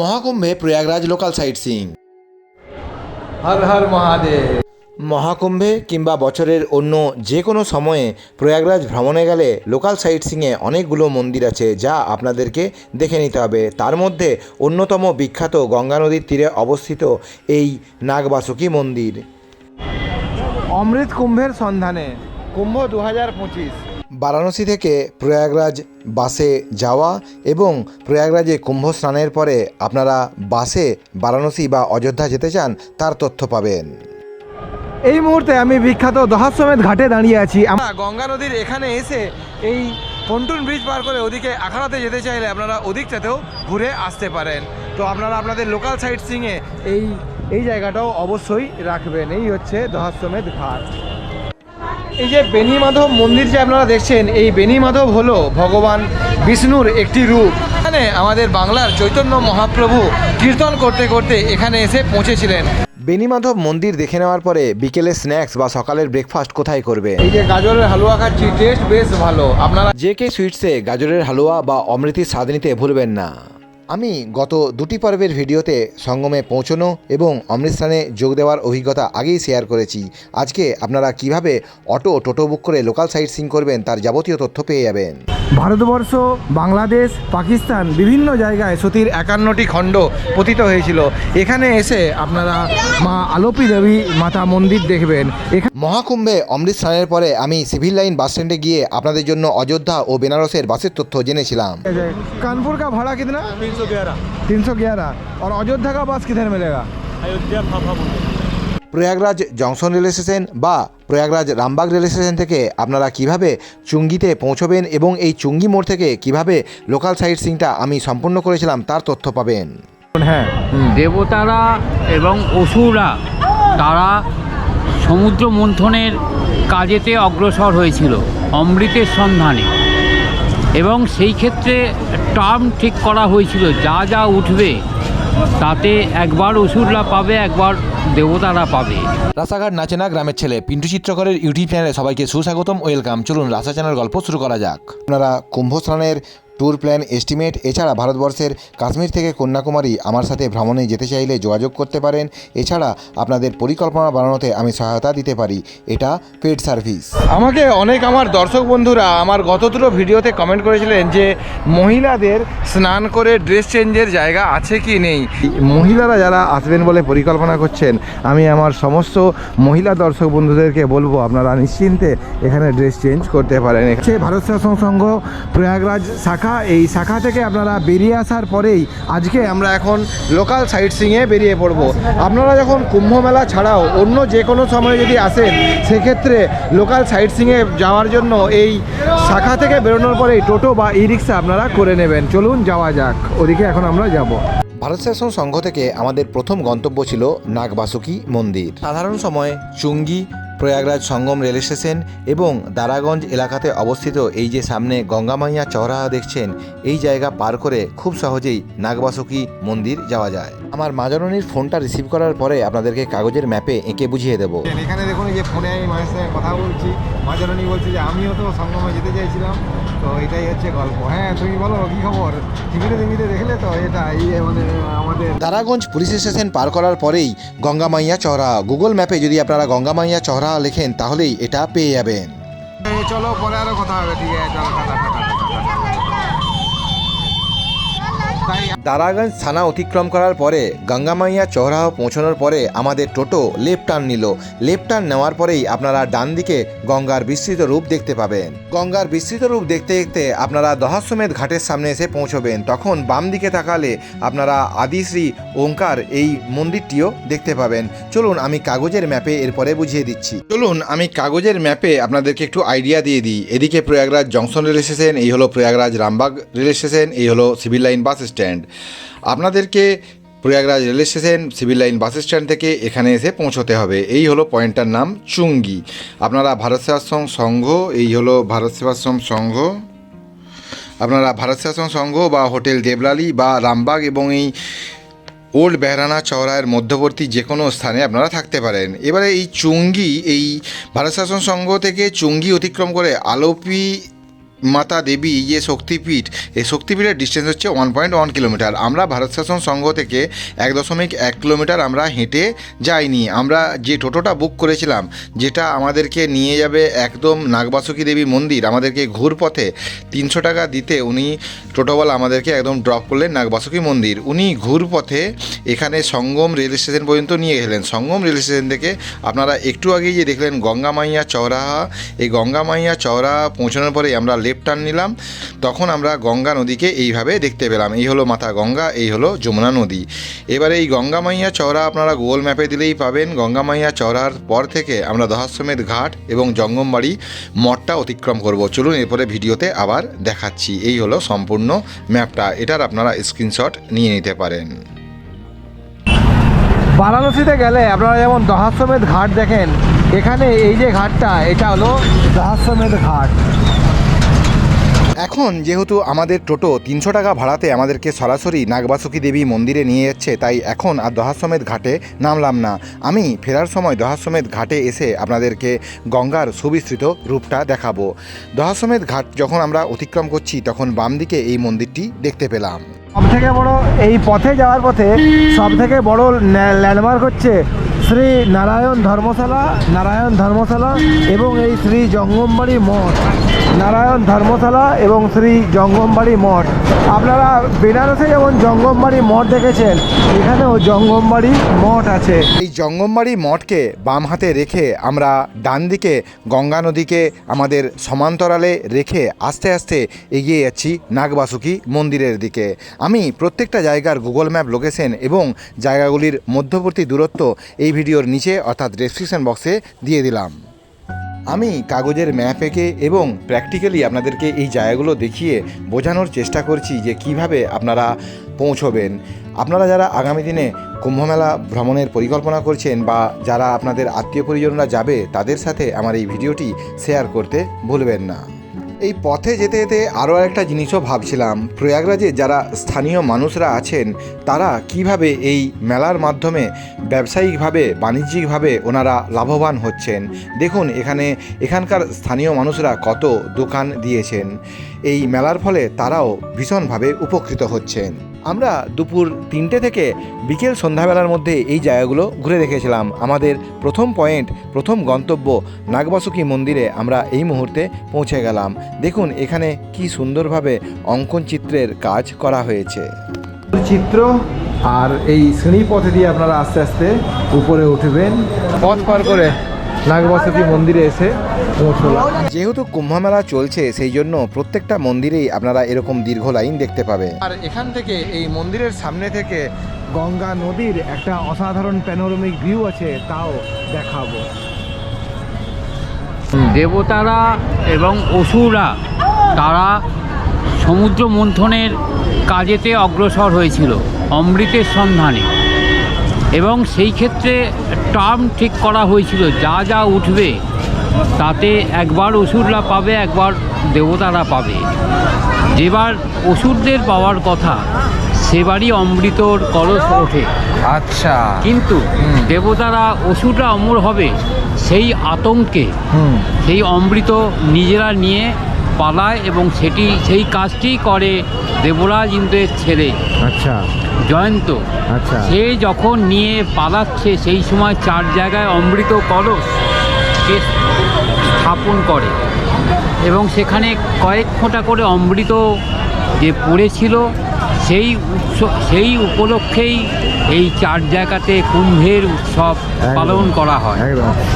মহাকুম্ভে Prayagraj local site Singh Har Har Mahadev. মহাকুম্ভে কিংবা বছরের অন্য যে কোনো সময়ে প্রয়াগরাজ ভ্রমণে গেলে লোকাল সাইট সিংয়ে অনেকগুলো মন্দির আছে যা আপনাদেরকে দেখে নিতে হবে। তার মধ্যে অন্যতম বিখ্যাত গঙ্গা নদীর তীরে অবস্থিত এই নাগবাসুকি মন্দির। অমৃত কুম্ভের সন্ধানে। কুম্ভ দু হাজার পঁচিশ। বারাণসী থেকে প্রয়াগরাজ বাসে যাওয়া এবং প্রয়াগরাজে কুম্ভ স্নানের পরে আপনারা বাসে বারাণসী বা অযোধ্যা যেতে চান তার তথ্য পাবেন। এই মুহূর্তে আমি বিখ্যাত দহাশ্বমেধ ঘাটে দাঁড়িয়ে আছি। আমরা গঙ্গা নদীর এখানে এসে এই পন্টুন ব্রিজ পার করে ওদিকে আখাড়াতে যেতে চাইলে আপনারা ওদিকটাতেও ঘুরে আসতে পারেন। তো আপনারা আপনাদের লোকাল সাইট সিংয়ে এই এই জায়গাটাও অবশ্যই রাখবেন। এই হচ্ছে দহাশ্বমেধ ঘাট। এই যে বেনি মাধব মন্দির যে আপনারা দেখছেন এই বেনি মাধব হলো ভগবান বিষ্ণুর একটি রূপ। এখানে আমাদের বাংলার চৈতন্য মহাপ্রভু কীর্তন করতে করতে এখানে এসে পৌঁছেছিলেন। বেনিমাধব মন্দির দেখে নেওয়ার পরে বিকেলে স্ন্যাক্স বা সকালের ব্রেকফাস্ট কোথায় করবে? এই যে গাজরের হালুয়া খাচ্ছি টেস্ট বেশ ভালো। আপনারা যে কে সুইটসে গাজরের হালুয়া বা অমৃতির স্বাদ নিতে ভুলবেন না। আমি গত দুটি পর্বের ভিডিওতে সঙ্গমে পৌঁছনো এবং অমৃতস্থানে যোগ দেওয়ার অভিজ্ঞতা আগেই শেয়ার করেছি। আজকে আপনারা কীভাবে অটো টোটো বুক করে লোকাল সাইট সিং করবেন তার যাবতীয় তথ্য পেয়ে যাবেন। ভারতবর্ষ বাংলাদেশ পাকিস্তান বিভিন্ন জায়গায় সতীর একান্নটি খণ্ড পতিত হয়েছিল। এখানে এসে আপনারা মা আলোপী দেবী মাতা মন্দির দেখবেন। মহাকুম্ভে অমৃতসরের পরে আমি সিভিল লাইন বাস স্ট্যান্ডে গিয়ে আপনাদের জন্য অযোধ্যা ও বেনারসের বাসের তথ্য জেনেছিলাম। কানপুর কা ভাড়া কিতনা? सौ ग्यारह तीन सौ ग्यारह और अयोध्या का बस किधर मिलेगा अयोध्या फाफा मंदिर প্রয়াগরাজ জংশন রেল স্টেশন বা প্রয়াগরাজ রামবাগ রেল স্টেশন থেকে আপনারা কিভাবে চুঙ্গিতে পৌঁছবেন এবং এই চুঙ্গি মোড় থেকে কিভাবে লোকাল সাইট সিংটা আমি সম্পূর্ণ করেছিলাম তার তথ্য পাবেন হ্যাঁ দেবতারা এবং অসুররা তারা সমুদ্র মন্থনের কাজেতে অগ্রসর হয়েছিল অমৃতের সন্ধানে এবং সেই ক্ষেত্রে টার্ম ঠিক করা হয়েছিল, যা যা উঠবে, তাতে একবার অসুররা পাবে, একবার দেবতারা পাবে। রাস্তাঘাট নাচেনা গ্রামের ছেলে পিন্টু চিত্রকরের ইউটিউব চ্যানেলে সবাইকে সুস্বাগতম, ওয়েলকাম। চলুন রাসা চ্যানেল গল্প শুরু করা যাক। আপনারা কুম্ভ স্নানের ট্যুর প্ল্যান এস্টিমেট। এছাড়া ভারতবর্ষের কাশ্মীর থেকে কন্যাকুমারী আমার সাথে ভ্রমণে যেতে চাইলে যোগাযোগ করতে পারেন। এছাড়া আপনাদের পরিকল্পনা বানানোতে আমি সহায়তা দিতে পারি। এটা পেড সার্ভিস। আমাকে অনেক আমার দর্শক বন্ধুরা আমার গত দুটো ভিডিওতে কমেন্ট করেছিলেন যে, মহিলাদের স্নান করে ড্রেস চেঞ্জের জায়গা আছে কি নেই? মহিলারা যারা আসবেন বলে পরিকল্পনা করছেন, আমি আমার সমস্ত মহিলা দর্শক বন্ধুদেরকে বলব, আপনারা নিশ্চিন্তে এখানে ড্রেস চেঞ্জ করতে পারেন। হচ্ছে ভারত শাসন সংঘ, প্রয়াগরাজ শাখা এই শাখা থেকে আপনারা বেরিয়ে আসার পরেই আজকে আমরা এখন লোকাল সাইট সিংয়ে বেরিয়ে পড়ব। আপনারা যখন কুম্ভ মেলা ছাড়াও অন্য যে কোনো সময় যদি আসেন, সেক্ষেত্রে লোকাল সাইট সিংয়ে যাওয়ার জন্য এই শাখা থেকে বেরোনোর পরেই টোটো বা ই রিক্সা আপনারা করে নেবেন। চলুন, যাওয়া যাক। ওদিকে এখন আমরা যাব। ভারত শাসন সংঘ থেকে আমাদের প্রথম গন্তব্য ছিল নাগবাসুকি মন্দির। সাধারণ সময় চুঙ্গি প্রয়াগরাজ সঙ্গম রেল স্টেশন এবং দারাগঞ্জ এলাকাতে অবস্থিত এই যে সামনে গঙ্গামাইয়া চৌরাহা দেখছেন, এই জায়গা পার করে খুব সহজেই নাগবাসুকি মন্দির যাওয়া যায়। আমার মাজারনির ফোনটা রিসিভ করার পরে আপনাদেরকে কাগজের ম্যাপে এঁকে বুঝিয়ে দেবো। এখানে দেখুন যে ফোনে আমি সাথে কথা বলছি। মাঝারণী বলছে যে আমিও তো সঙ্গমে যেতে চাইছিলাম তো এটাই হচ্ছে গল্প। হ্যাঁ তুমি বলো কি খবর? টিভিতে টিভিতে দেখলে তো এটা এই মানে আমাদের দারাগঞ্জ পুলিশ স্টেশন পার করার পরেই গঙ্গা মাইয়া চহরা গুগল ম্যাপে যদি আপনারা গঙ্গা মাইয়া চহরা লেখেন তাহলেই এটা পেয়ে যাবেন। চলো পরে আরও কথা হবে ঠিক আছে চলো টাটা টাটা তাই দারাগঞ্জ থানা অতিক্রম করার পরে গঙ্গামাইয়া চৌরাহ পৌঁছানোর পরে আমাদের টোটো লেফট টার্ন নিল। লেফট টার্ন নেওয়ার পরেই আপনারা ডান দিকে গঙ্গার বিস্তৃত রূপ দেখতে পাবেন। গঙ্গার বিস্তৃত রূপ দেখতে দেখতে আপনারা দহাশ্বমেধ ঘাটের সামনে এসে পৌঁছবেন। তখন বাম দিকে তাকালে আপনারা আদিশ্রী ওঙ্কার এই মন্দিরটিও দেখতে পাবেন। চলুন আমি কাগজের ম্যাপে এরপরে বুঝিয়ে দিচ্ছি। চলুন আমি কাগজের ম্যাপে আপনাদেরকে একটু আইডিয়া দিয়ে দিই। এদিকে প্রয়াগরাজ জংশন রেল স্টেশন, এই হলো প্রয়াগরাজ রামবাগ রেল স্টেশন, এই হলো সিভিল লাইন বাস স্ট্যান্ড আপনাদেরকে Prayagraj rail station, civil line bus stand থেকে এখানে এসে পৌঁছতে হবে। এই হলো পয়েন্টটার নাম, চুঙ্গি। আপনারা ভারত সেবাশ্রম সংঘ, এই হলো ভারত সেবাশ্রম সংঘ। আপনারা ভারত সেবাশ্রম সংঘ বা হোটেল দেবলালি বা রামবাগ এবং এই ওল্ড বেহরানা চওড়ায়ের মধ্যবর্তী যে কোনো স্থানে আপনারা থাকতে পারেন। এবারে এই চুঙ্গি, এই ভারত শাসন সংঘ থেকে চুঙ্গি অতিক্রম করে আলোপি মাতা দেবী যে শক্তিপীঠ এই শক্তিপীঠের ডিস্টেন্স হচ্ছে ওয়ান পয়েন্ট ওয়ান কিলোমিটার আমরা ভারত শাসন সংঘ থেকে এক দশমিক এক কিলোমিটার আমরা হেঁটে যাইনি। আমরা যে টোটোটা বুক করেছিলাম, যেটা আমাদেরকে নিয়ে যাবে একদম নাগবাসুকী দেবী মন্দির, আমাদেরকে ঘুর পথে তিনশো টাকা দিতে উনি টোটোওয়ালা আমাদেরকে একদম ড্রপ করলেন নাগবাসুকী মন্দির। উনি ঘুর পথে এখানে সঙ্গম রেল স্টেশন পর্যন্ত নিয়ে গেলেন। সঙ্গম রেল স্টেশন থেকে আপনারা একটু আগেই যে দেখলেন গঙ্গা মাইয়া চৌরাহা এই গঙ্গা মাইয়া চৌরাহা পৌঁছানোর পরে আমরা লেফট টার্ন নিলাম, তখন আমরা গঙ্গা নদীকে এইভাবে দেখতে পেলাম। এই হলো মাথা গঙ্গা, এই হলো যমুনা নদী। এবারে এই গঙ্গা মাইয়া চৌরা আপনারা গুগল ম্যাপে দিলেই পাবেন। গঙ্গা মাইয়া চৌরার পর থেকে আমরা দহাশ্বমেধ ঘাট এবং জঙ্গমবাড়ি মঠটা অতিক্রম করব। চলুন এরপরে ভিডিওতে আবার দেখাচ্ছি। এই হলো সম্পূর্ণ ম্যাপটা। এটার আপনারা স্ক্রিনশট নিয়ে নিতে পারেন। বারাণসীতে গেলে আপনারা যেমন দহাশ্বমেধ ঘাট দেখেন, এখানে এই যে ঘাটটা, এটা হলো দহাশ্বমেধ ঘাট। এখন যেহেতু আমাদের টোটো তিনশো টাকা ভাড়াতে আমাদেরকে সরাসরি নাগবাসুকী দেবী মন্দিরে নিয়ে যাচ্ছে, তাই এখন আর দহাশ্বমেধ ঘাটে নামলাম না। আমি ফেরার সময় দহাশ্বমেধ ঘাটে এসে আপনাদেরকে গঙ্গার সুবিস্তৃত রূপটা দেখাবো। দহাশ্বমেধ ঘাট যখন আমরা অতিক্রম করছি, তখন বাম দিকে এই মন্দিরটি দেখতে পেলাম। সব থেকে বড় এই পথে যাওয়ার পথে সব থেকে বড় ল্যান্ডমার্ক হচ্ছে শ্রী নারায়ণ ধর্মশালা নারায়ণ ধর্মশালা এবং এই শ্রী জঙ্গমবাড়ি মঠ। নারায়ণ ধর্মশালা এবং শ্রী জঙ্গমবাড়ি মঠ। আপনারা বেনারসে যেমন জঙ্গমবাড়ি মঠ দেখেছেন, এখানেও জঙ্গমবাড়ি মঠ আছে। এই জঙ্গমবাড়ি মঠকে বাম হাতে রেখে আমরা ডান দিকে, গঙ্গা নদীকে আমাদের সমান্তরালে রেখে আস্তে আস্তে এগিয়ে যাচ্ছি নাগবাসুকী মন্দিরের দিকে। আমি প্রত্যেকটা জায়গার গুগল ম্যাপ লোকেশন এবং জায়গাগুলির মধ্যবর্তী দূরত্ব এই ভিডিওর নিচে অর্থাৎ ডেসক্রিপশন বক্সে দিয়ে দিলাম। আমি কাগজের ম্যাপ এঁকে এবং প্র্যাকটিক্যালি আপনাদেরকে এই জায়গাগুলো দেখিয়ে বোঝানোর চেষ্টা করছি যে কীভাবে আপনারা পৌঁছবেন। আপনারা যারা আগামী দিনে কুম্ভমেলা ভ্রমণের পরিকল্পনা করছেন বা যারা আপনাদের আত্মীয় পরিজনরা যাবে, তাদের সাথে আমার এই ভিডিওটি শেয়ার করতে ভুলবেন না। এই পথে যেতে যেতে আরও একটা জিনিসও ভাবছিলাম। প্রয়াগরাজে যারা স্থানীয় মানুষরা আছেন, তারা কীভাবে এই মেলার মাধ্যমে ব্যবসায়িকভাবে, বাণিজ্যিকভাবে ওনারা লাভবান হচ্ছেন? দেখুন, এখানে এখানকার স্থানীয় মানুষরা কত দোকান দিয়েছেন। এই মেলার ফলে তারাও ভীষণভাবে উপকৃত হচ্ছেন। আমরা দুপুর তিনটে থেকে বিকেল সন্ধ্যাবেলার মধ্যে এই জায়গাগুলো ঘুরে দেখেছিলাম। আমাদের প্রথম পয়েন্ট প্রথম গন্তব্য নাগবাসুকী মন্দিরে আমরা এই মুহূর্তে পৌঁছে গেলাম। দেখুন এখানে কি সুন্দরভাবে অঙ্কন চিত্রের কাজ করা হয়েছে। চিত্র আর এই শ্রেণি পথে দিয়ে আপনারা আস্তে আস্তে উপরে উঠবেন। পথ পার করে নাগবাসুকী মন্দিরে এসে পৌঁছলাম। যেহেতু কুম্ভমেলা চলছে সেই জন্য প্রত্যেকটা মন্দিরেই আপনারা এরকম দীর্ঘ লাইন দেখতে পাবে আর এখান থেকে এই মন্দিরের সামনে থেকে গঙ্গা নদীর একটা অসাধারণ প্যানোরামিক ভিউ আছে তাও দেখাবো। দেবতারা এবং অসুররা তারা সমুদ্র মন্থনের কাজেতে অগ্রসর হয়েছিল অমৃতের সন্ধানে। এবং সেই ক্ষেত্রে টার্ম ঠিক করা হয়েছিল যা যা উঠবে তাতে একবার অসুররা পাবে একবার দেবতারা পাবে। যেবার অসুরদের পাওয়ার কথা সেবারই অমৃতর কলস ওঠে। আচ্ছা। কিন্তু দেবতারা অসুররা অমর হবে সেই আতঙ্কে সেই অমৃত নিজেরা নিয়ে পালায় এবং সেটি সেই কাজটি করে দেবরাজ ইন্দ্রের ছেলে। আচ্ছা। জয়ন্ত। আচ্ছা। সে যখন নিয়ে পালাচ্ছে সেই সময় চার জায়গায় অমৃত কলসকে স্থাপন করে এবং সেখানে কয়েক ফোঁটা করে অমৃত যে পড়েছিল সেই উৎসব সেই উপলক্ষেই এই চার জায়গাতে কুম্ভের উৎসব পালন করা হয়।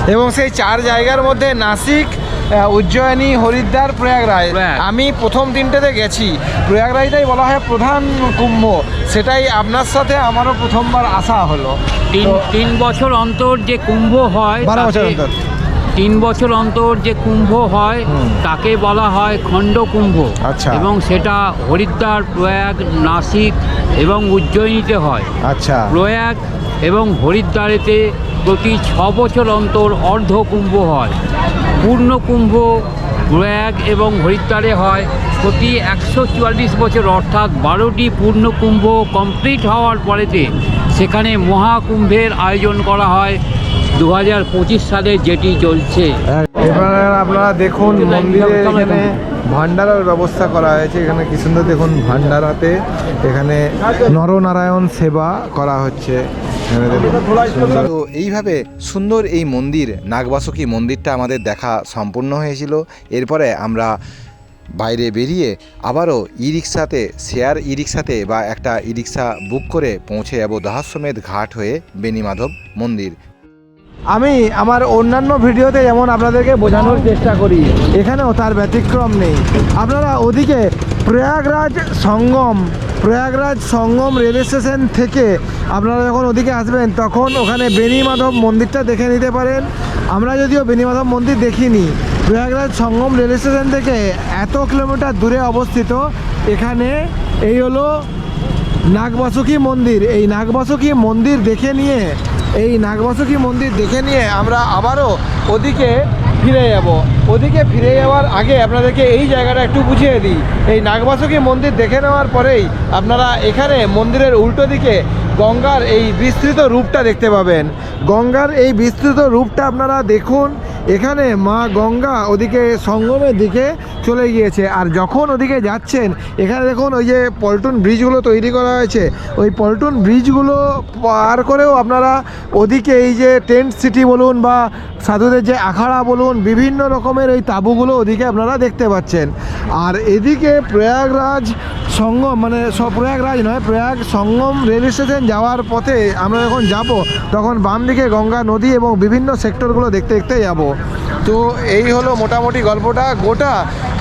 এবং সেই চার জায়গার মধ্যে নাসিক উজ্জয়িনী হরিদ্বার প্রয়াগরাজ। প্রয়াগ। আমি প্রথম দিনটাতে গেছি। প্রয়াগরাজটাই বলা হয় প্রধান কুম্ভ। সেটাই আপনার সাথে আমারও প্রথমবার আসা হলো। তিন তিন বছর অন্তর যে কুম্ভ হয় বারো বছর অন্তর। তিন বছর অন্তর যে কুম্ভ হয় তাকে বলা হয় খণ্ড কুম্ভ। আচ্ছা। এবং সেটা হরিদ্বার প্রয়াগ নাসিক এবং উজ্জয়িনীতে হয়। আচ্ছা। প্রয়াগ এবং হরিদ্বারেতে প্রতি ছ বছর অন্তর অর্ধ কুম্ভ হয়। পূর্ণ কুম্ভ প্রয়াগ এবং হরিদ্বারে হয়। প্রতি একশো চুয়াল্লিশ বছর অর্থাৎ বারোটি পূর্ণকুম্ভ কমপ্লিট হওয়ার পরেতে সেখানে মহাকুম্ভের আয়োজন করা হয়। দু হাজার পঁচিশ সালে যেটি চলছে। এবার আপনারা দেখুন মন্দিরে এখানে ভান্ডারার ব্যবস্থা করা হয়েছে। এখানে কি সুন্দর দেখুন ভান্ডারাতে এখানে নরনারায়ণ সেবা করা হচ্ছে। এখানে দেখুন সুন্দর। তো এইভাবে সুন্দর এই মন্দির নাগবাসুকী মন্দিরটা আমাদের দেখা সম্পূর্ণ হয়েছিল। এরপরে আমরা বাইরে বেরিয়ে আবারও ই রিক্সাতে শেয়ার ই রিক্সাতে বা একটা ই রিক্সা বুক করে পৌঁছে যাব। দহাশ্বমেধ ঘাট হয়ে বেনিমাধব মন্দির। আমি আমার অন্যান্য ভিডিওতে যেমন আপনাদেরকে বোঝানোর চেষ্টা করি, এখানেও তার ব্যতিক্রম নেই। আপনারা ওদিকে প্রয়াগরাজ সঙ্গম প্রয়াগরাজ সঙ্গম রেল স্টেশন থেকে আপনারা যখন ওদিকে আসবেন, তখন ওখানে বেনিমাধব মন্দিরটা দেখে নিতে পারেন। আমরা যদিও বেনিমাধব মন্দির দেখিনি, প্রয়াগরাজ সঙ্গম রেল স্টেশন থেকে এত কিলোমিটার দূরে অবস্থিত, এখানে এই হলো নাগবাসুকী মন্দির। এই নাগবাসুকী মন্দির দেখে নিয়ে এই নাগবাসুকী মন্দির দেখে নিয়ে আমরা আবারও ওদিকে ফিরে যাব। ওদিকে ফিরে যাওয়ার আগে আপনাদেরকে এই জায়গাটা একটু বুঝিয়ে দিই। এই নাগবাসুকী মন্দির দেখে নেওয়ার পরেই আপনারা এখানে মন্দিরের উল্টো দিকে গঙ্গার এই বিস্তৃত রূপটা দেখতে পাবেন। গঙ্গার এই বিস্তৃত রূপটা আপনারা দেখুন। এখানে মা গঙ্গা ওদিকে সঙ্গমের দিকে চলে গিয়েছে। আর যখন ওদিকে যাচ্ছেন, এখানে দেখুন ওই যে পল্টন ব্রিজগুলো তৈরি করা হয়েছে। ওই পল্টন ব্রিজগুলো পার করেও আপনারা ওদিকে এই যে টেন্ট সিটি বলুন বা সাধুদের যে আখাড়া বলুন, বিভিন্ন রকমের ওই তাঁবুগুলো ওদিকে আপনারা দেখতে পাচ্ছেন। আর এদিকে প্রয়াগরাজ সঙ্গম মানে প্রয়াগরাজ নয়, প্রয়াগ সঙ্গম রেল স্টেশন যাওয়ার পথে আমরা যখন যাব, তখন বাম দিকে গঙ্গা নদী এবং বিভিন্ন সেক্টরগুলো দেখতে দেখতে যাব। তো এই হলো মোটামুটি গল্পটা। গোটা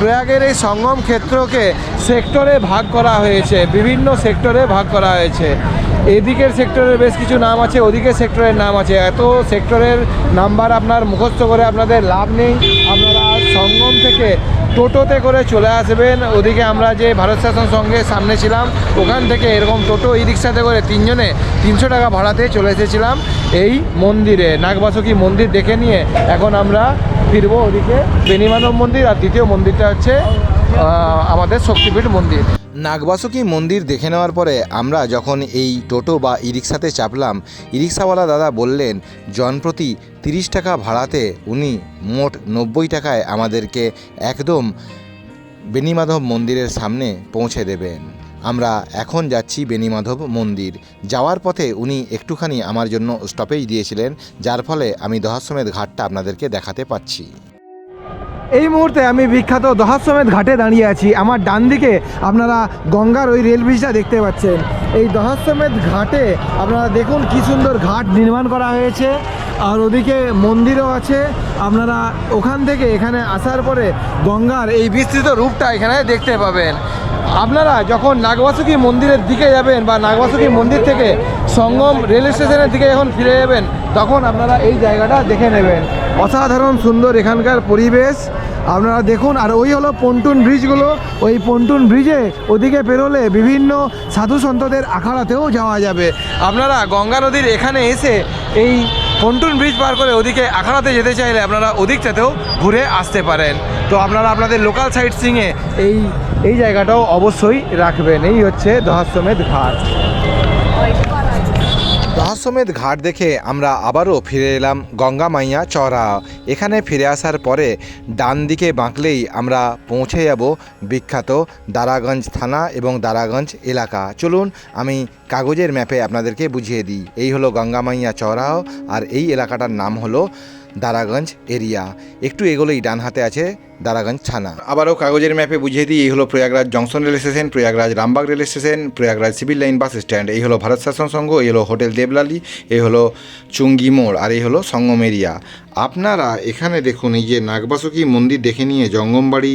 প্রয়াগের এই সঙ্গম ক্ষেত্রকে সেক্টরে ভাগ করা হয়েছে, বিভিন্ন সেক্টরে ভাগ করা হয়েছে। এদিকের সেক্টরের বেশ কিছু নাম আছে, ওদিকের সেক্টরের নাম আছে। এত সেক্টরের নাম্বার আপনার মুখস্থ করে আপনাদের লাভ নেই। আপনারা সঙ্গম থেকে টোটোতে করে চলে আসবেন। ওদিকে আমরা যে ভারত শাসন সঙ্গে সামনে ছিলাম, ওখান থেকে এরকম টোটো ই রিক্সাতে করে তিনজনে তিনশো টাকা ভাড়াতে চলে এসেছিলাম। এই মন্দিরে, নাগবাসুকি মন্দির দেখে নিয়ে এখন আমরা ফিরবো ওদিকে। বেনিমানব মন্দির আর দ্বিতীয় মন্দিরটা হচ্ছে আমাদের শক্তিপীঠ মন্দির। নাগবাসুকী মন্দির দেখে নেওয়ার পরে আমরা যখন এই টোটো বা ই রিক্সাতে চাপলাম ই রিক্সাওয়ালা দাদা বললেন জনপ্রতি তিরিশ টাকা ভাড়াতে উনি মোট নব্বই টাকায় আমাদেরকে একদম বেনিমাধব মন্দিরের সামনে পৌঁছে দেবেন। আমরা এখন যাচ্ছি বেনিমাধব মন্দির। যাওয়ার পথে উনি একটুখানি আমার জন্য স্টপেজ দিয়েছিলেন, যার ফলে আমি দহাশ্বমেধ ঘাটটা আপনাদেরকে দেখাতে পাচ্ছি। এই মুহূর্তে আমি বিখ্যাত দহাশ্বমেধ ঘাটে দাঁড়িয়ে আছি। আমার ডান দিকে আপনারা গঙ্গার ওই রেল ব্রিজটা দেখতে পাচ্ছেন। এই দহাশ্বমেধ ঘাটে আপনারা দেখুন কি সুন্দর ঘাট নির্মাণ করা হয়েছে। আর ওদিকে মন্দিরও আছে। আপনারা ওখান থেকে এখানে আসার পরে গঙ্গার এই বিস্তৃত রূপটা এখানে দেখতে পাবেন। আপনারা যখন নাগবাসুকী মন্দিরের দিকে যাবেন বা নাগবাসুকী মন্দির থেকে সঙ্গম রেল স্টেশনের দিকে যখন ফিরে যাবেন, তখন আপনারা এই জায়গাটা দেখে নেবেন। অসাধারণ সুন্দর এখানকার পরিবেশ। আপনারা দেখুন, আর ওই হলো পন্টুন ব্রিজগুলো। ওই পন্টুন ব্রিজে ওদিকে পেরোলে বিভিন্ন সাধু সন্তদের আখাড়াতেও যাওয়া যাবে। আপনারা গঙ্গা নদীর এখানে এসে এই পন্টুন ব্রিজ পার করে ওদিকে আখাড়াতে যেতে চাইলে আপনারা ওদিকটাতেও ঘুরে আসতে পারেন। তো আপনারা আপনাদের লোকাল সাইট সিংয়ে এই এই জায়গাটাও অবশ্যই রাখবেন। এই হচ্ছে দহাশ্বমেধ ঘাট। রহস্যমেধ ঘাট দেখে আমরা আবারও ফিরে এলাম গঙ্গা মাইয়া চড়া। এখানে ফিরে আসার পরে ডান দিকে বাঁকলেই আমরা পৌঁছে যাব বিখ্যাত দারাগঞ্জ থানা এবং দারাগঞ্জ এলাকা। চলুন আমি কাগজের ম্যাপে আপনাদেরকে বুঝিয়ে দিই। এই হলো গঙ্গা মাইয়া চড়াও আর এই এলাকাটার নাম হলো দারাগঞ্জ এরিয়া। একটু এগোলেই ডান হাতে আছে দারাগঞ্জ থানা। আবারও কাগজের ম্যাপে বুঝিয়ে দিই, এই হলো Prayagraj junction rail station, Prayagraj Rambagh rail station, Prayagraj civil line bus stand, এই হলো ভারত শাসন সংঘ, এই হলো হোটেল দেবলালি, এই হলো চুঙ্গি মোড়, আর এই হলো সঙ্গম এরিয়া আপনারা এখানে দেখুন, এই যে নাগবাসুকী মন্দির দেখে নিয়ে, জঙ্গমবাড়ি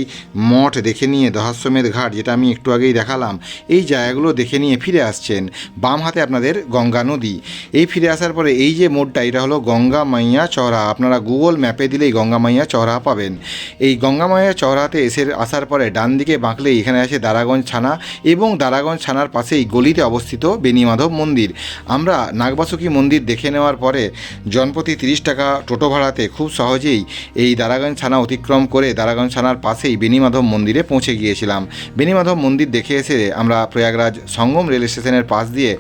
মঠ দেখে নিয়ে, দহাশ্বমেধ ঘাট, যেটা আমি একটু আগেই দেখালাম, এই জায়গাগুলো দেখে নিয়ে ফিরে আসছেন বাম হাতে আপনাদের গঙ্গা নদী। এই ফিরে আসার পরে এই যে মোড়টা, এটা হলো গঙ্গা মাইয়া চড়া। আপনারা গুগল ম্যাপে দিলেই গঙ্গা মাইয়া চড়া পাবেন। এই গঙ্গা মাইয়া চড়াতে এসে আসার পরে ডান দিকে বাঁকলেই এখানে আছে দারাগঞ্জ ছানা এবং দারাগঞ্জ ছানার পাশেই গলিতে অবস্থিত বেনিমাধব মন্দির। আমরা নাগবাসুকী মন্দির দেখে নেওয়ার পরে জনপ্রতি তিরিশ টাকা টোটো ভাড়াতে খুব সহজেই এই দারাগঞ্জ ছানা অতিক্রম করে দারাগঞ্জ ছানার পাশেই বেনিমাধব মন্দিরে পৌঁছে গিয়েছিলাম। বেনিমাধব মন্দির দেখে এসে আমরা প্রয়াগরাজ সঙ্গম রেল স্টেশনের পাশ দিয়ে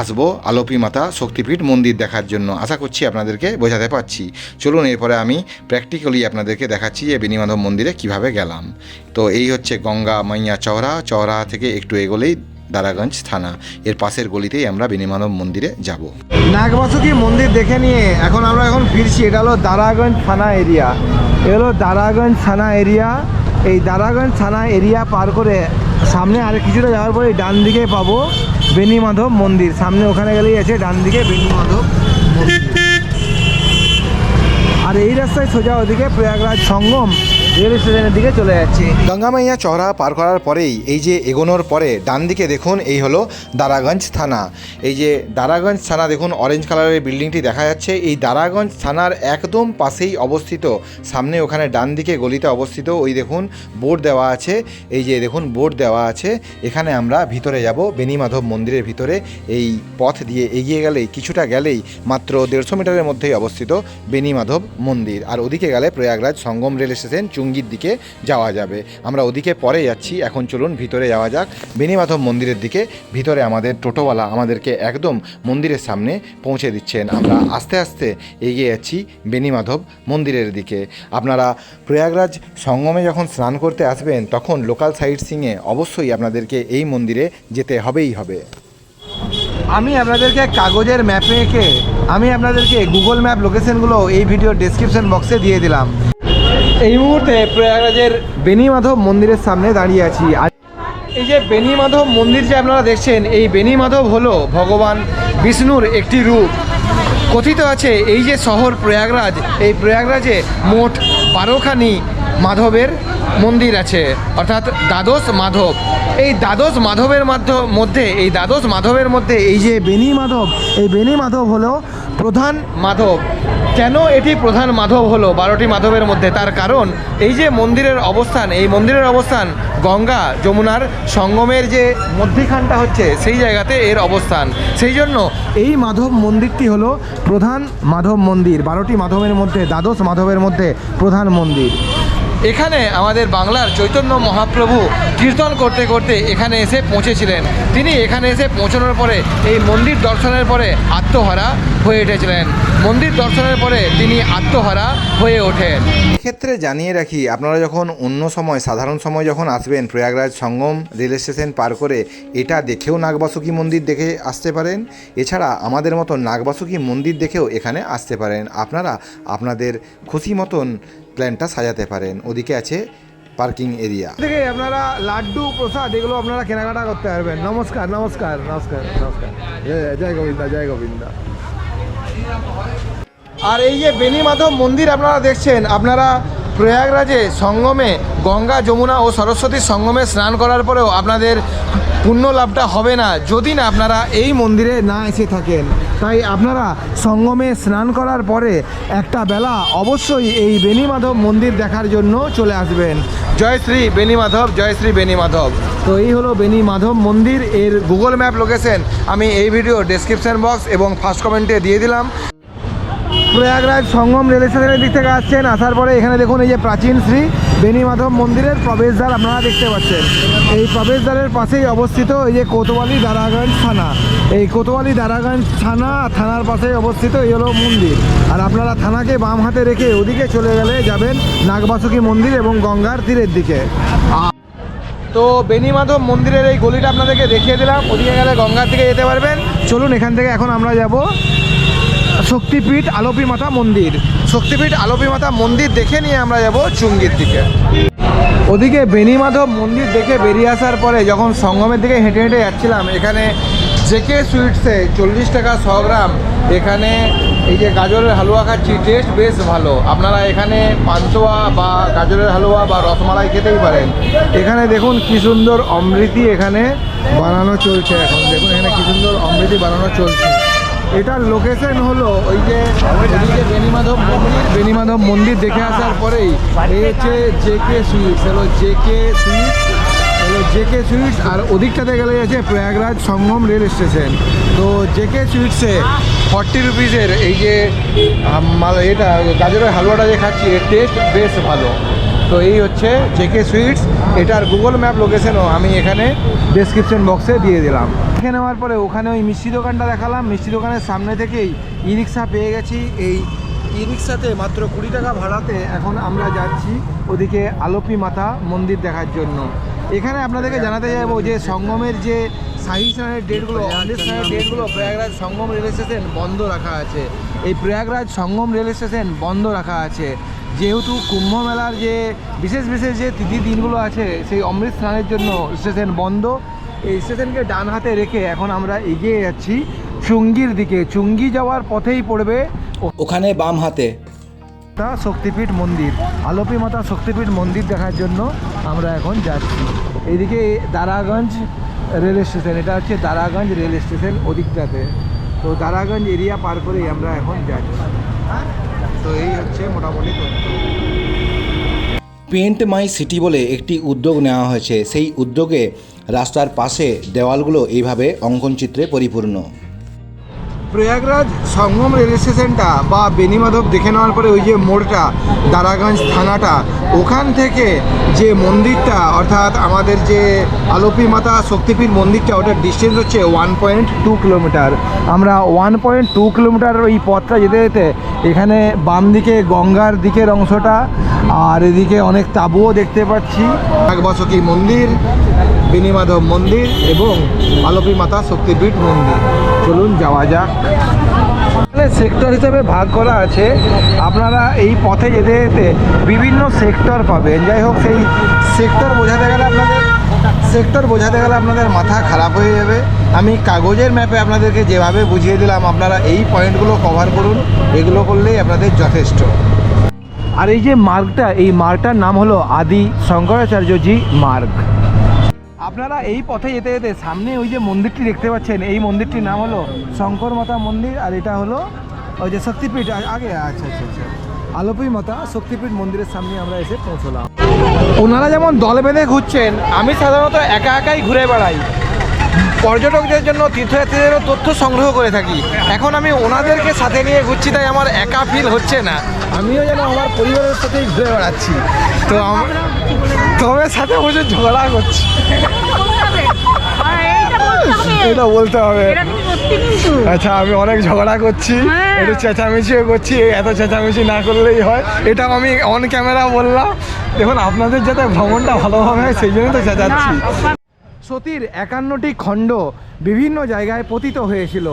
আসব আলোপি মাতা শক্তিপীঠ মন্দির দেখার জন্য। আশা করছি আপনাদেরকে বোঝাতে পারছি। চলুন এরপরে আমি প্র্যাকটিক্যালি আপনাদেরকে দেখাচ্ছি যে বেনিমাধব মন্দিরে কীভাবে গেলাম। তো এই হচ্ছে গঙ্গা মাইয়া চওড়া চওড়া থেকে একটু এগোলেই দারাগঞ্জ থানা। এর পাশের গলিতেই আমরা বেনিমাধব মন্দিরে যাব। নাগবাসুকি মন্দির দেখে নিয়ে এখন আমরা এখন ফিরছি। এটা হলো দারাগঞ্জ থানা এরিয়া। এ হলো দারাগঞ্জ থানা এরিয়া। এই দারাগঞ্জ থানা এরিয়া পার করে সামনে আর কিছুটা যাওয়ার পরে ডান দিকে পাবো বেনিমাধব মন্দির। সামনে ওখানে গেলেই আছে ডান দিকে বেনিমাধব মন্দির। আর এই রাস্তায় সোজা ওদিকে প্রয়াগরাজ সঙ্গম রেল স্টেশনের দিকে চলে যাচ্ছি। গঙ্গামাইয়া চওড়া পার করার পরেই এই যে এগোনোর পরে ডান দিকে দেখুন এই হলো দারাগঞ্জ থানা। এই যে দারাগঞ্জ থানা দেখুন অরেঞ্জ কালারের বিল্ডিংটি দেখা যাচ্ছে। এই দারাগঞ্জ থানার একদম পাশেই অবস্থিত। সামনে ওখানে ডান দিকে গলিতে অবস্থিত ওই দেখুন বোর্ড দেওয়া আছে। এই যে দেখুন বোর্ড দেওয়া আছে। এখানে আমরা ভিতরে যাব বেনিমাধব মন্দিরের ভিতরে। এই পথ দিয়ে এগিয়ে গেলেই, কিছুটা গেলেই মাত্র দেড়শো মিটারের মধ্যেই অবস্থিত বেনিমাধব মন্দির। আর ওদিকে গেলে প্রয়াগরাজ সঙ্গম রেল স্টেশন চুঙ্গির দিকে যাওয়া যাবে। আমরা ওদিকে পরে যাচ্ছি। এখন চলুন ভিতরে যাওয়া যাক। বেনিমাধব মন্দিরের দিকে ভিতরে আমাদের টোটোওয়ালা আমাদেরকে একদম মন্দিরের সামনে পৌঁছে দিচ্ছেন। আমরা আস্তে আস্তে এগিয়ে যাচ্ছি বেনিমাধব মন্দিরের দিকে। আপনারা প্রয়াগরাজ সঙ্গমে যখন স্নান করতে আসবেন, তখন লোকাল সাইট সিংয়ে অবশ্যই আপনাদেরকে এই মন্দিরে যেতে হবেই হবে। আমি আপনাদেরকে কাগজের ম্যাপে এঁকে, আমি আপনাদেরকে গুগল ম্যাপ লোকেশনগুলো এই ভিডিও ডেসক্রিপশন বক্সে দিয়ে দিলাম। এই মুহূর্তে প্রয়াগরাজের বেনি মাধব মন্দিরের সামনে দাঁড়িয়ে আছি। এই যে বেনি মাধব মন্দির যে আপনারা দেখছেন, এই বেনি মাধব হলো ভগবান বিষ্ণুর একটি রূপ। কথিত আছে, এই যে শহর প্রয়াগরাজ, এই প্রয়াগরাজে মোট বারোখানি মাধবের মন্দির আছে, অর্থাৎ দ্বাদশ মাধব। এই দ্বাদশ মাধবের মাধ্য- মধ্যে, এই দ্বাদশ মাধবের মধ্যে এই যে বেনি মাধব, এই বেনি মাধব হলো প্রধান মাধব। কেন এটি প্রধান মাধব হলো? বারোটি মাধবের মধ্যে। তার কারণ, এই যে মন্দিরের অবস্থান, এই মন্দিরের অবস্থান, গঙ্গা, যমুনার সঙ্গমের যে মধ্যিখানটা হচ্ছে, সেই জায়গাতে এর অবস্থান। সেই জন্য এই মাধব মন্দিরটি হলো প্রধান মাধব মন্দির। বারোটি মাধবের মধ্যে, দ্বাদশ মাধবের মধ্যে প্রধান মন্দির। এখানে আমাদের বাংলার চৈতন্য মহাপ্রভু কীর্তন করতে করতে এখানে এসে পৌঁছেছিলেন। তিনি এখানে এসে পৌঁছানোর পরে এই মন্দির দর্শনের পরে আত্মহারা হয়ে উঠেছিলেন। মন্দির দর্শনের পরে তিনি আত্মহারা হয়ে ওঠেন। এক্ষেত্রে জানিয়ে রাখি, আপনারা যখন অন্য সময়, সাধারণ সময় যখন আসবেন, প্রয়াগরাজ সঙ্গম রেল স্টেশন পার করে, এটা দেখেও নাগবাসুকি মন্দির দেখে আসতে পারেন। এছাড়া আমাদের মতো নাগবাসুকি মন্দির দেখেও এখানে আসতে পারেন। আপনারা আপনাদের খুশি মতন প্ল্যানটা সাজাতে পারেন। ওদিকে আছে পার্কিং এরিয়া। দেখে আপনারা লাড্ডু, প্রসাদ, এগুলো আপনারা কেনাকাটা করতে পারবেন। নমস্কার নমস্কার নমস্কার নমস্কার। জয়- গোবিন্দা, জয় গোবিন্দা। আর এই যে বেনি মাধব মন্দির আপনারা দেখছেন, আপনারা প্রয়াগরাজে সঙ্গমে গঙ্গা, যমুনা ও সরস্বতীর সঙ্গমে স্নান করার পরেও আপনাদের পুণ্য লাভটা হবে না। যদি না আপনারা এই মন্দিরে না এসে থাকেন, তাই আপনারা সঙ্গমে স্নান করার পরে একটা বেলা অবশ্যই এই বেনি মাধব মন্দির দেখার জন্য চলে আসবেন। জয় শ্রী বেনি মাধব, জয় শ্রী বেনি মাধব। তো এই হলো বেনি মাধব মন্দির, এর গুগল ম্যাপ লোকেশন আমি এই ভিডিও ডেসক্রিপশন বক্স এবং ফার্স্ট কমেন্টে দিয়ে দিলাম। প্রয়াগরাজ সঙ্গম রেল স্টেশনের দিক থেকে আসছেন। আসার পরে এখানে দেখুন এই যে প্রাচীন শ্রী বেনিমাধব মন্দিরের প্রবেশদ্বার আপনারা দেখতে পাচ্ছেন। এই প্রবেশদ্বারের পাশেই অবস্থিত এই যে কোতোয়ালি দারাগঞ্জ থানা। এই কোতোয়ালি দারাগঞ্জ থানা থানার পাশেই অবস্থিত এই হলো মন্দির। আর আপনারা থানাকে বাম হাতে রেখে ওদিকে চলে গেলে যাবেন নাগবাসুকি মন্দির এবং গঙ্গার তীরের দিকে। তো বেনিমাধব মন্দিরের এই গলিটা আপনাদেরকে দেখিয়ে দিলাম। ওদিকে গেলে গঙ্গার দিকে যেতে পারবেন। চলুন এখান থেকে এখন আমরা যাব শক্তিপীঠ আলোপি মাতা মন্দির। শক্তিপীঠ আলোপি মাতা মন্দির দেখে নিয়ে আমরা যাব চুঙ্গির দিকে। ওদিকে বেনিমাধব মন্দির দেখে বেরিয়ে আসার পরে যখন সঙ্গমের দিকে হেঁটে হেঁটে যাচ্ছিলাম, এখানে জেকে সুইটসে চল্লিশ টাকা শ গ্রাম। এখানে এই যে গাজরের হালুয়া খাচ্ছি টেস্ট বেশ ভালো। আপনারা এখানে পান্তুয়া বা গাজরের হালুয়া বা রসমালাই খেতেই পারেন। এখানে দেখুন কি সুন্দর অমৃতি এখানে বানানো চলছে এখন। দেখুন এখানে কি সুন্দর অমৃতি বানানো চলছে। এটার লোকেশন হলো ওই যে বেনিমাধব মন্দির। বেনিমাধব মন্দির দেখে আসার পরেই এই হচ্ছে জে কে সুইটস, হলো জে কে সুইটস, হলো জেকে সুইটস আর ওদিকটাতে গেলে আছে প্রয়াগরাজ সঙ্গম রেল স্টেশন। তো জেকে সুইটসে ফর্টি রুপিসের এই যে এটা, গাজরের হালুয়াটা যে খাচ্ছি, এর টেস্ট বেশ ভালো। তো এই হচ্ছে জেকে সুইটস। এটার গুগল ম্যাপ লোকেশনও আমি এখানে ডেসক্রিপশন বক্সে দিয়ে দিলাম। দেখে নেওয়ার পরে ওখানে ওই মিষ্টি দোকানটা দেখালাম। মিষ্টি দোকানের সামনে থেকেই ই রিক্সা পেয়ে গেছি। এই ই রিক্সাতে মাত্র কুড়ি টাকা ভাড়াতে এখন আমরা যাচ্ছি ওদিকে আলোপি মাথা মন্দির দেখার জন্য। এখানে আপনাদেরকে জানাতে যাব যে সঙ্গমের যে শাহী স্নানের ডেটগুলো অমৃত স্নানের ডেটগুলো প্রয়াগরাজ সঙ্গম রেল স্টেশন বন্ধ রাখা আছে। এই প্রয়াগরাজ সঙ্গম রেল স্টেশন বন্ধ রাখা আছে। যেহেতু কুম্ভ মেলার যে বিশেষ বিশেষ যে তিথি দিনগুলো আছে সেই অমৃত স্নানের জন্য স্টেশন বন্ধ। এই স্টেশনকে ডান হাতে রেখে এখন আমরা এগিয়ে যাচ্ছি চুঙ্গির দিকে। চুঙ্গি যাওয়ার পথেই পড়বে ওখানে বাম হাতে। মাতা শক্তিপীঠ মন্দির। আলোপি মাতা শক্তিপীঠ মন্দির দেখার জন্য আমরা এখন যাচ্ছি। এইদিকে দারাগঞ্জ রেল স্টেশন এটা হচ্ছে দারাগঞ্জ রেল স্টেশন ওদিকটাতে। তো দারাগঞ্জ এরিয়া পার করেই আমরা এখন যাচ্ছি। তো এই হচ্ছে মোটামুটি তথ্য। পেন্ট মাই সিটি বলে একটি উদ্যোগ নেওয়া হয়েছে। সেই উদ্যোগে রাস্তার পাশে দেওয়ালগুলো এইভাবে অঙ্কন চিত্রে পরিপূর্ণ। প্রয়াগরাজ সঙ্গম রেল স্টেশনটা বা বেনিমাধব দেখে নেওয়ার পরে ওই যে মোড়টা, দারাগঞ্জ থানাটা, ওখান থেকে যে মন্দিরটা, অর্থাৎ আমাদের যে আলোপী মাতা শক্তিপীঠ মন্দিরটা, ওটার ডিস্টেন্স হচ্ছে ওয়ান পয়েন্ট টু কিলোমিটার আমরা ওয়ান পয়েন্ট টু কিলোমিটার ওই পথটা যেতে যেতে এখানে বাম দিকে গঙ্গার দিকের অংশটা, আর এদিকে অনেক তাঁবুও দেখতে পাচ্ছি। নাগবাসকী মন্দির বেনিমাধব মন্দির এবং আলোপি মাতা শক্তিপীঠ মন্দির। চলুন, যাওয়া যাক। সেক্টর হিসেবে ভাগ করা আছে। আপনারা এই পথে যেতে যেতে বিভিন্ন সেক্টর পাবেন। যাই হোক, সেই সেক্টর বোঝাতে গেলে আপনাদের সেক্টর বোঝাতে গেলে আপনাদের মাথা খারাপ হয়ে যাবে। আমি কাগজের ম্যাপে আপনাদেরকে যেভাবে বুঝিয়ে দিলাম, আপনারা এই পয়েন্টগুলো কভার করুন। এগুলো করলেই আপনাদের যথেষ্ট। আর এই যে মার্গটা, এই মার্গটার নাম হলো আদি শঙ্করাচার্যজি মার্গ। আপনারা এই পথে যেতে যেতে সামনে ওই যে মন্দিরটি দেখতে পাচ্ছেন, এই মন্দিরটির নাম হলো শঙ্কর মাতা মন্দির আর এটা হলো ওই যে শক্তিপীঠ আগে আচ্ছা আচ্ছা আচ্ছা। আলোপি মাতা শক্তিপীঠ মন্দিরের সামনে আমরা এসে পৌঁছলাম। ওনারা যেমন দল বেঁধে ঘুরছেন, আমি সাধারণত একা একাই ঘুরে বেড়াই। পর্যটকদের জন্য তীর্থযাত্রীদেরও তথ্য সংগ্রহ করে থাকি। এখন আমি ওনাদেরকে সাথে নিয়ে ঘুরছি, তাই আমার একা ফিল হচ্ছে না। আমিও যেন আমার পরিবারের সাথেই ঘুরে বেড়াচ্ছি। তো তবে সাথে বসে ঝগড়া করছি। এটা বলতে হবে। আচ্ছা আমি অনেক ঝগড়া করছি একটু চেঁচামেচিও করছি এত চেঁচামেচি না করলেই হয়। এটাও আমি অন ক্যামেরা বললাম। দেখুন আপনাদের যাতে ভ্রমণটা ভালোভাবে হয় সেই জন্য তো চেঁচাচ্ছি। সতীর একান্নটি খণ্ড বিভিন্ন জায়গায় পতিত হয়েছিল।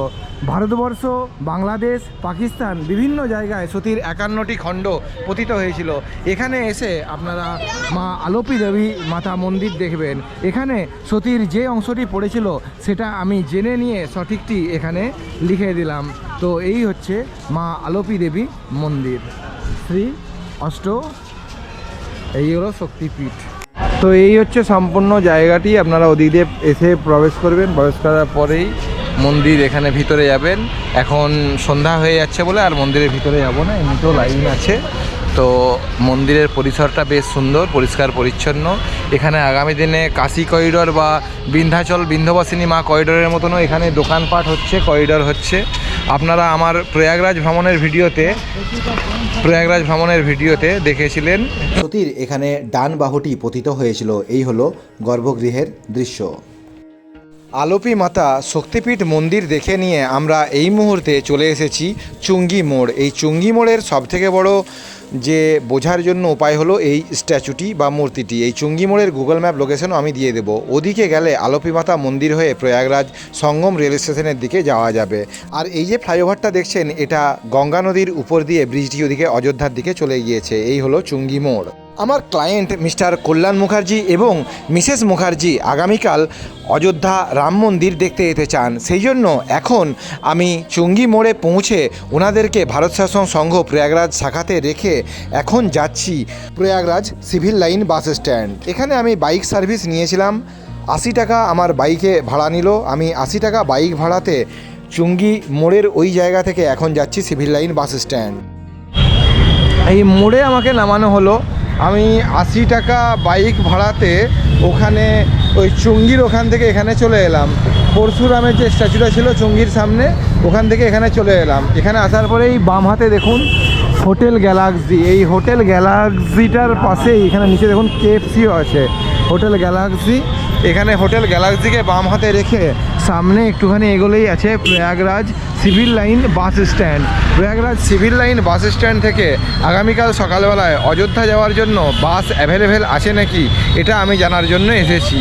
ভারতবর্ষ, বাংলাদেশ, পাকিস্তান বিভিন্ন জায়গায় সতীর একান্নটি খণ্ড পতিত হয়েছিল। এখানে এসে আপনারা মা আলোপি দেবী মাতা মন্দির দেখবেন। এখানে সতীর যে অংশটি পড়েছিল, সেটা আমি জেনে নিয়ে সঠিকটি এখানে লিখে দিলাম। তো এই হচ্ছে মা আলোপি দেবী মন্দির। শ্রী অষ্ট, এই হলো শক্তিপীঠ। তো এই হচ্ছে সম্পূর্ণ জায়গাটি। আপনারা ওদিক দিয়ে এসে প্রবেশ করবেন। প্রবেশ করার পরেই মন্দির এখানে ভিতরে যাবেন। এখন সন্ধ্যা হয়ে যাচ্ছে বলে আর মন্দিরের ভিতরে যাব না। এমনিতেও লাইন আছে। তো মন্দিরের পরিসরটা বেশ সুন্দর, পরিষ্কার, পরিচ্ছন্ন। এখানে আগামী দিনে কাশি করিডর বা বিন্ধ্যাচল, বিন্ধ্যবাসিনী মা করিডরের মতনও এখানে দোকানপাট হচ্ছে, করিডর হচ্ছে। আপনারা আমার প্রয়াগরাজ ভ্রমণের ভিডিওতে, প্রয়াগরাজ ভ্রমণের ভিডিওতে দেখেছিলেন। সতীর এখানে ডান বাহুটি পতিত হয়েছিল। এই হলো গর্ভগৃহের দৃশ্য। আলোপি মাতা শক্তিপীঠ মন্দির দেখে নিয়ে আমরা এই মুহূর্তে চলে এসেছি চুঙ্গি মোড়। এই চুঙ্গি মোড়ের সবথেকে বড় যে বোঝার জন্য উপায় হলো এই স্ট্যাচুটি বা মূর্তিটি। এই চুঙ্গিমোড়ের গুগল ম্যাপ লোকেশনও আমি দিয়ে দেবো। ওদিকে গেলে আলোপিমাতা মন্দির হয়ে প্রয়াগরাজ সঙ্গম রেল স্টেশনের দিকে যাওয়া যাবে। আর এই যে ফ্লাইওভারটা দেখছেন, এটা গঙ্গা নদীর উপর দিয়ে ব্রিজটি ওদিকে অযোধ্যার দিকে চলে গিয়েছে। এই হলো চুঙ্গি মোড়। আমার ক্লায়েন্ট মিস্টার কল্যাণ মুখার্জি এবং মিসেস মুখার্জি আগামীকাল অযোধ্যা রাম মন্দির দেখতে যেতে চান। সেই জন্য এখন আমি চুঙ্গি মোড়ে পৌঁছে ওনাদেরকে ভারত শাসন সংঘ প্রয়াগরাজ শাখাতে রেখে এখন যাচ্ছি Prayagraj civil line bus stand. এখানে আমি বাইক সার্ভিস নিয়েছিলাম। আশি টাকা আমার বাইকে ভাড়া নিল। আমি আশি টাকা বাইক ভাড়াতে চুঙ্গি মোড়ের ওই জায়গা থেকে এখন যাচ্ছি সিভিল লাইন বাস স্ট্যান্ড। এই মোড়ে আমাকে নামানো হলো। আমি আশি টাকা বাইক ভাড়াতে ওখানে ওই চুঙ্গির ওখান থেকে এখানে চলে এলাম। পরশুরামের যে স্ট্যাচুটা ছিল চুঙ্গির সামনে, ওখান থেকে এখানে চলে এলাম। এখানে আসার পরে এই বাম হাতে দেখুন, হোটেল গ্যালাক্সি। এই হোটেল গ্যালাক্সিটার পাশেই, এখানে নিচে দেখুন কেএফসিও আছে। Hotel Galaxy. এখানে হোটেল গ্যালাক্সিকে বাম হাতে রেখে সামনে একটুখানি এগোলেই আছে Prayagraj civil line bus stand. Prayagraj civil line bus stand থেকে আগামীকাল সকালবেলায় অযোধ্যা যাওয়ার জন্য বাস অ্যাভেলেবেল আছে নাকি, এটা আমি জানার জন্য এসেছি।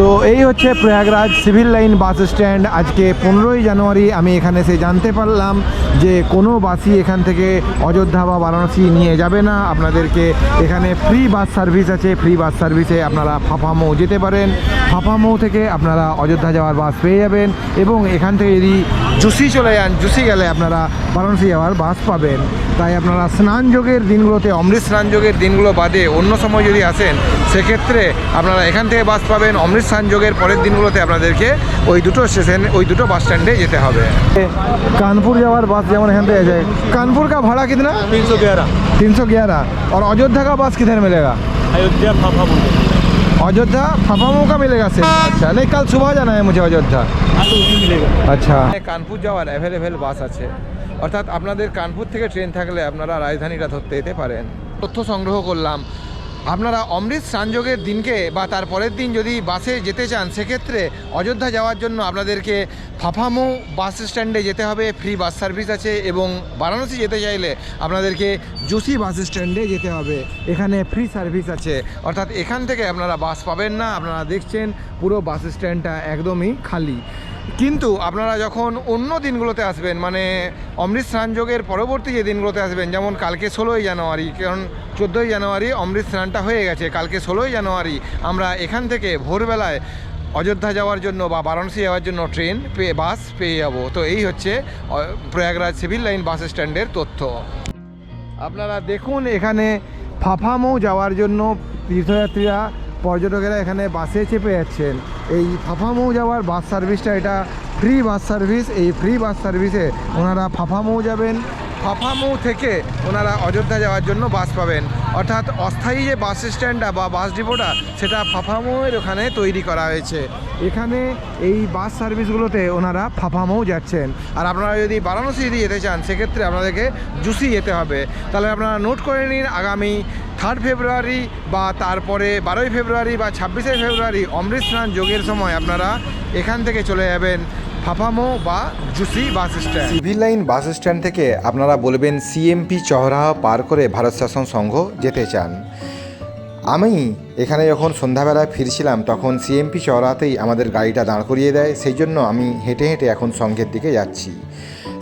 তো এই হচ্ছে Prayagraj civil line bus stand. আজকে পনেরোই জানুয়ারি আমি এখানে সে জানতে পারলাম যে কোনো বাসই এখান থেকে অযোধ্যা বা বারাণসী নিয়ে যাবে না। আপনাদেরকে এখানে ফ্রি বাস সার্ভিস আছে। ফ্রি বাস সার্ভিসে আপনারা ফাফামো যেতে পারেন। ফাফামো থেকে আপনারা অযোধ্যা যাওয়ার বাস পেয়ে যাবেন এবং এখান থেকে যদি জুসি চলে যান জুসি গেলে আপনারা বারাণসী যাওয়ার বাস পাবেন তাই আপনারা স্নান যোগের দিনগুলোতে অমৃত স্নান যোগের দিনগুলো বাদে অন্য সময় যদি আসেন সেক্ষেত্রে আপনারা এখান থেকে বাস পাবেন অমৃত স্নান যোগের পরের দিনগুলোতে আপনাদেরকে ওই দুটো স্টেশন ওই দুটো বাস স্ট্যান্ডে যেতে হবে कानपुर যাওয়ার বাস যেমন এখান থেকে যায় कानपुर का भाड़ा कितना तीन सौ ग्यारह तीन सौ ग्यारह और अयोध्या का बस किधर मिलेगा अयोध्या फाफा मंदिर अयोध्या फाफामो का मिलेगा सिर्फ अच्छा नहीं कल सुबह जाना है मुझे अयोध्या हाँ तो उसी मिलेगा আচ্ছা কানপুর যাওয়ার অ্যাভেলেবেল বাস আছে অর্থাৎ আপনাদের কানপুর থেকে ট্রেন থাকলে আপনারা রাজধানীটা ধরতে যেতে পারেন তথ্য সংগ্রহ করলাম আপনারা অমৃত সংযোগের দিনকে বা তার পরের দিন যদি বাসে যেতে চান, সেক্ষেত্রে অযোধ্যা যাওয়ার জন্য আপনাদেরকে ফাফামো বাস স্ট্যান্ডে যেতে হবে। ফ্রি বাস সার্ভিস আছে এবং বারাণসী যেতে চাইলে আপনাদেরকে জোশী বাস স্ট্যান্ডে যেতে হবে। এখানে ফ্রি সার্ভিস আছে। অর্থাৎ এখান থেকে আপনারা বাস পাবেন না, আপনারা দেখছেন পুরো বাস স্ট্যান্ডটা একদমই খালি। কিন্তু আপনারা যখন অন্য দিনগুলোতে আসবেন মানে অমৃত স্নানযোগের পরবর্তী যে দিনগুলোতে আসবেন, যেমন কালকে ষোলোই জানুয়ারি, কারণ চোদ্দোই জানুয়ারি অমৃত স্নানটা হয়ে গেছে, কালকে ষোলোই জানুয়ারি আমরা এখান থেকে ভোরবেলায় অযোধ্যা যাওয়ার জন্য বা বারাণসী যাওয়ার জন্য ট্রেন পেয়ে বাস পেয়ে যাব। তো এই হচ্ছে প্রয়াগরাজ সিভিল লাইন বাস স্ট্যান্ডের তথ্য। আপনারা দেখুন এখানে ফাফামৌ যাওয়ার জন্য তীর্থযাত্রীরা পর্যটকেরা এখানে বাসে চেপে যাচ্ছেন। এই ফাফামৌ যাওয়ার বাস সার্ভিসটা, এটা ফ্রি বাস সার্ভিস। এই ফ্রি বাস সার্ভিসে ওনারা ফাফামৌ যাবেন। ফাফামৌ থেকে ওনারা অযোধ্যা যাওয়ার জন্য বাস পাবেন। অর্থাৎ অস্থায়ী যে বাস স্ট্যান্ডটা বা বাস ডিপোটা, সেটা ফাফামৌয়ের ওখানে তৈরি করা হয়েছে। এখানে এই বাস সার্ভিসগুলোতে ওনারা ফাফামৌ যাচ্ছেন। আর আপনারা যদি বারাণসী যদি যেতে চান, সেক্ষেত্রে আপনাদেরকে জুসি যেতে হবে। তাহলে আপনারা নোট করে নিন, আগামী থার্ড ফেব্রুয়ারি বা তারপরে বারোই ফেব্রুয়ারি বা ছাব্বিশে ফেব্রুয়ারি অমৃত স্নান যোগের সময় আপনারা এখান থেকে চলে যাবেন। ফাফামো বা Jhusi bus stand. Civil line bus stand থেকে আপনারা বলবেন সিএমপি চহরা পার করে ভারত শাসন সংঘ যেতে চান। আমি এখানে যখন সন্ধ্যাবেলায় ফিরছিলাম, তখন সিএমপি চহরাতেই আমাদের গাড়িটা দাঁড় করিয়ে দেয়। সেই জন্য আমি হেঁটে হেঁটে এখন সংঘের দিকে যাচ্ছি।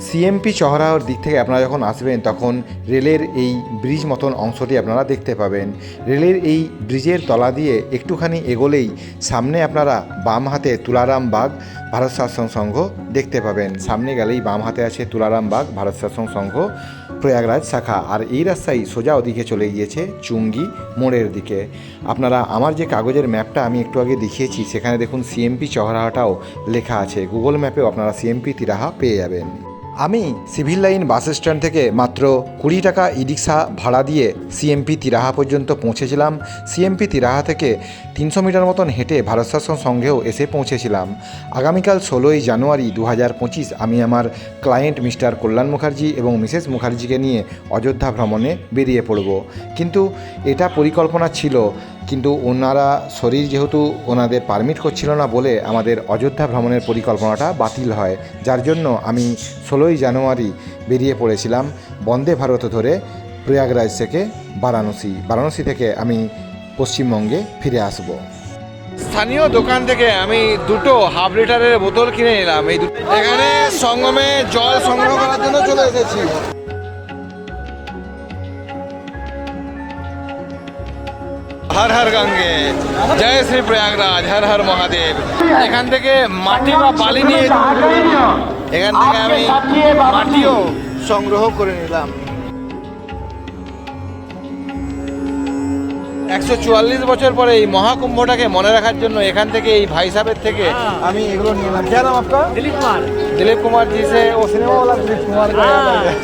সিএমপি চহরাওর দিক থেকে আপনারা যখন আসবেন, তখন রেলের এই ব্রিজ মতন অংশটি আপনারা দেখতে পাবেন। রেলের এই ব্রিজের তলা দিয়ে একটুখানি এগোলেই সামনে আপনারা বাম হাতে তুলারাম বাগ ভারত শাসন সংঘ দেখতে পাবেন। সামনে গেলেই বাম হাতে আছে তুলারাম বাগ ভারত শাসন সংঘ প্রয়াগরাজ শাখা। আর এই রাস্তায় সোজা ওদিকে চলে গিয়েছে চুঙ্গি মোড়ের দিকে। আপনারা আমার যে কাগজের ম্যাপটা আমি একটু আগে দেখিয়েছি, সেখানে দেখুন সিএমপি চহরাহাটাও লেখা আছে। গুগল ম্যাপেও আপনারা সিএমপি তিরাহা পেয়ে যাবেন। আমি সিভিল লাইন বাস স্ট্যান্ড থেকে মাত্র কুড়ি টাকা ই রিক্সা ভাড়া দিয়ে সিএমপি তিরাহা পর্যন্ত পৌঁছেছিলাম। সিএমপি তিরাহা থেকে তিনশো মিটার মতন হেঁটে ভারত শাসন সংঘেও এসে পৌঁছেছিলাম। আগামীকাল ষোলোই জানুয়ারি দু হাজার পঁচিশ আমি আমার ক্লায়েন্ট মিস্টার কল্যাণ মুখার্জি এবং মিসেস মুখার্জিকে নিয়ে অযোধ্যা ভ্রমণে বেরিয়ে পড়ব। কিন্তু এটা পরিকল্পনা ছিল কিন্তু ওনারা শরীর যেহেতু ওনাদের পারমিট করছিল না বলে আমাদের অযোধ্যা ভ্রমণের পরিকল্পনাটা বাতিল হয়, যার জন্য আমি ষোলোই জানুয়ারি বেরিয়ে পড়েছিলাম বন্দে ভারত ধরে প্রয়াগরাজ থেকে বারাণসী। বারাণসী থেকে আমি পশ্চিমবঙ্গে ফিরে আসব। স্থানীয় দোকান থেকে আমি দুটো হাফ লিটারের বোতল কিনে নিলাম। এই এখানে সঙ্গমে জল সংগ্রহ করার জন্য চলে এসেছি। হর হর গঙ্গে জয় শ্রী প্রয়াগরাজ হর হর মহাদেব এখান থেকে মাটি বা বালি নিয়ে এখান থেকে আমি মাটিও সংগ্রহ করে নিলাম একশো চুয়াল্লিশ বছর পরে এই মহাকুম্ভটাকে মনে রাখার জন্য এখান থেকে এই ভাই সাহেবের থেকে আমি এগুলো নিয়ে এলাম क्या नाम आपका दिलीप कुमार दिलीप कुमार जी से वो सिनेमा वाला दिलीप कुमार का याद आ गया।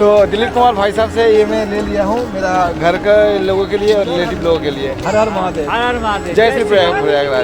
तो दिलीप कुमार भाई साहब से ये मैं ले लिया हूँ मेरा घर के लोगों के लिए और रिलेटिव लोगों के लिए। हर हर महादेव। हर हर महादेव। जय श्री प्रयाग प्रयागराज।